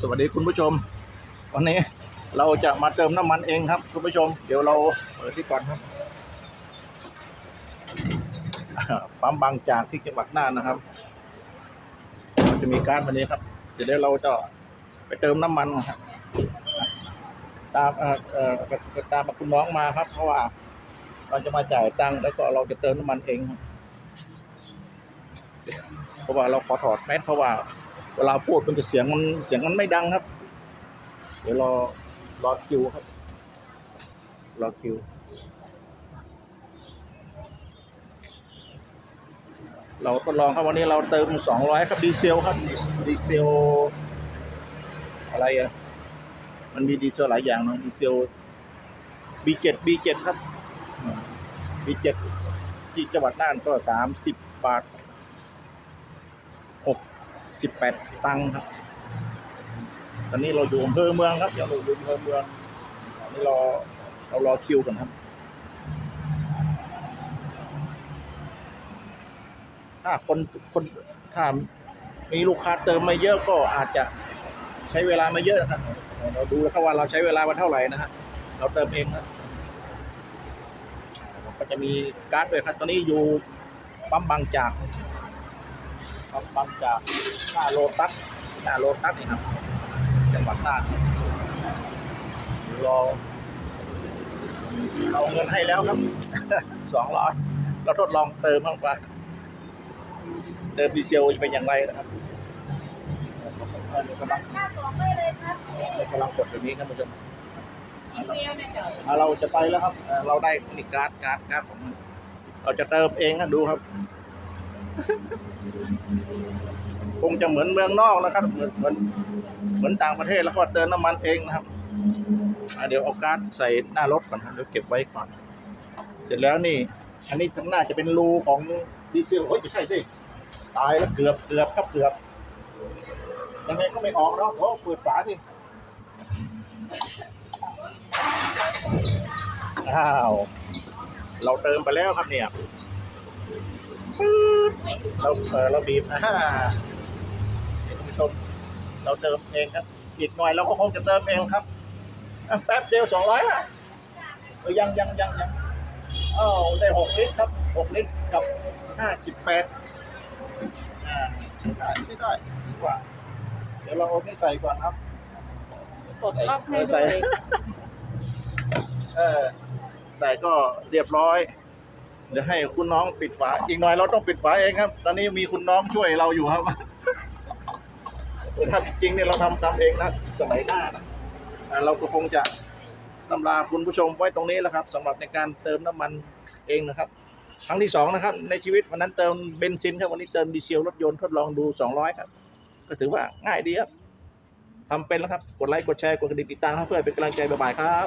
สวัสดีคุณผู้ชม วันนี้เราจะมาเติมน้ำมันเองครับ คุณผู้ชม เดี๋ยวเราเปิดที่ก่อนครับอ่าปั๊มบางจากที่จังหวัดน่านนะครับจะมีการวันนี้ครับ เดี๋ยวเราจะไปเติมน้ำมันนะครับตามเอ่อตามคุณน้องมาครับ เพราะว่า เราจะมาจ่ายตังค์แล้วก็เราจะเติมน้ำมันเองเพราะว่าเราขอถอดแมสเพราะว่า เวลาพูดมันจะเสียงมันเสียงมันไม่ดังครับ เดี๋ยวรอรอคิวครับ รอคิวเราทดลองครับวันนี้เราเติม 200 ครับดีเซลครับดีเซลอะไรอะมันมีดีเซลหลายอย่างเนอะดีเซล B7 B7 ครับ B7 ที่จังหวัดน่านก็ 30 บาท 18ตังค์ครับ ตอนนี้เราอยู่อำเภอเมืองครับอย่าเราอยู่อำเภอเมืองตอนนี้เราเรารอคิวกันครับถ้าคนคนถ้ามีลูกค้าเติมมาเยอะก็อาจจะใช้เวลามาเยอะนะครับ เราดูแล้วครับว่าเราใช้เวลามาเท่าไหร่นะฮะเราเติมเองนะก็จะมีการ์ดด้วยครับตอนนี้อยู่ปั๊มบางจาก ปั๊มบางจากหน้าโลตัสหน้าโลตัสนี่ครับจังหวัดน่านรอเอาเงินให้แล้วครับสองร้อยเราทดลองเติมบ้างว่าเติมดีเซลจะเป็นอย่างไรนะครับกำลังหน้าสองไม่เลยครับกำลังกดแบบนี้ครับผู้ชมอีเมลเนี่ยเดี๋ยวอะเราจะไปแล้วครับอะเราได้นี่การ์ดการ์ดการ์ดของมันเราจะเติมเองครับดูครับ คงจะเหมือนเมืองนอกนะครับ เหมือนเหมือนเหมือนต่างประเทศแล้วก็เติมน้ำมันเองนะครับเดี๋ยวเอาการ์ดใส่หน้ารถก่อนครับเดี๋ยวเก็บไว้ก่อน เสร็จแล้วนี่ อันนี้ข้างหน้าจะเป็นรูของดีเซลเฮ้ยไม่ใช่สิตายแล้วเกือบเกือบครับเกือบยังไงก็ไม่ออกเนาะโอ้เปิดฝาสิอ้าว เราเติมไปแล้วครับเนี่ย เราเออเราบีบอ่านี่คุณผู้ชม เราเติมเองครับ อีกหน่อยเราก็คงจะเติมเองครับอะแป๊บเดียวสองร้อยอะเออยังยังยังยังอ้าวได้หกลิตรครับหกลิตรกับห้าสิบแปดอ่าใช้ได้ใช้ได้ดีกว่า เดี๋ยวเราเอานี่ใส่ก่อนครับกดล็อกให้ใส่ด้วยเออใส่ก็เรียบร้อย เดี๋ยวให้คุณน้องปิดฝา อีกหน่อยเราต้องปิดฝาเองครับ ตอนนี้มีคุณน้องช่วยเราอยู่ครับถ้าจริงๆเนี่ยเราทำทำเองนะสมัยหน้านะเราก็คงจะนำลาคุณผู้ชมไว้ตรงนี้แหละครับสำหรับในการเติมน้ำมันเองนะครับ ครั้งที่สองนะครับ ในชีวิตวันนั้นเติมเบนซินครับวันนี้เติมดีเซลรถยนต์ทดลองดู 200 ครับ ก็ถือว่าง่ายดีครับทำเป็นแล้วครับ กดไลค์กดแชร์กดกระดิ่งติดตามเพื่อเป็นกำลังใจบ๊ายบายครับ